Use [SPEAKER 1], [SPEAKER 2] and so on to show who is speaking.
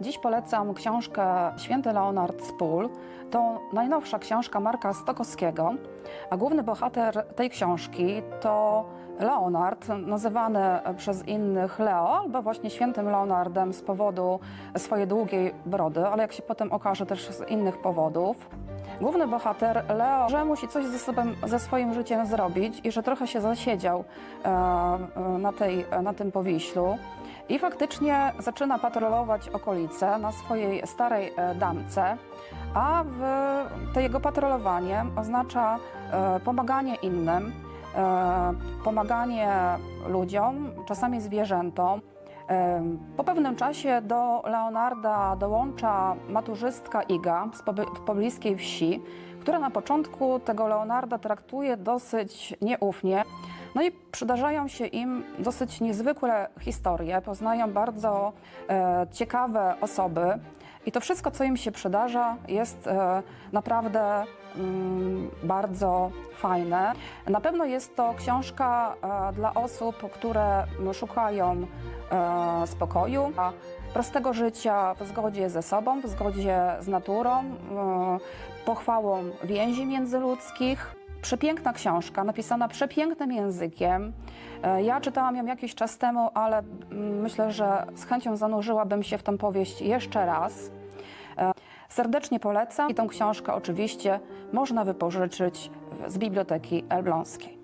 [SPEAKER 1] Dziś polecam książkę Święty Leonard z. To najnowsza książka Marka Stokowskiego, a główny bohater tej książki to Leonard, nazywany przez innych Leo, albo właśnie świętym Leonardem z powodu swojej długiej brody, ale jak się potem okaże też z innych powodów. Główny bohater Leo, że musi coś ze, sobą, ze swoim życiem zrobić i że trochę się zasiedział e, e, na, tej, na tym powiślu. I faktycznie zaczyna patrolować okolice na swojej starej e, damce, a w, to jego patrolowanie oznacza e, pomaganie innym, e, pomaganie ludziom, czasami zwierzętom. Po pewnym czasie do Leonarda dołącza maturzystka Iga z pobliskiej wsi, która na początku tego Leonarda traktuje dosyć nieufnie. No i przydarzają się im dosyć niezwykłe historie, poznają bardzo e, ciekawe osoby. I to wszystko, co im się przydarza, jest e, naprawdę mm, bardzo fajne. Na pewno jest to książka e, dla osób, które szukają e, spokoju, prostego życia w zgodzie ze sobą, w zgodzie z naturą, e, pochwałą więzi międzyludzkich. Przepiękna książka, napisana przepięknym językiem. E, Ja czytałam ją jakiś czas temu, ale mm, myślę, że z chęcią zanurzyłabym się w tę powieść jeszcze raz. E, Serdecznie polecam i tę książkę oczywiście można wypożyczyć z Biblioteki Elbląskiej.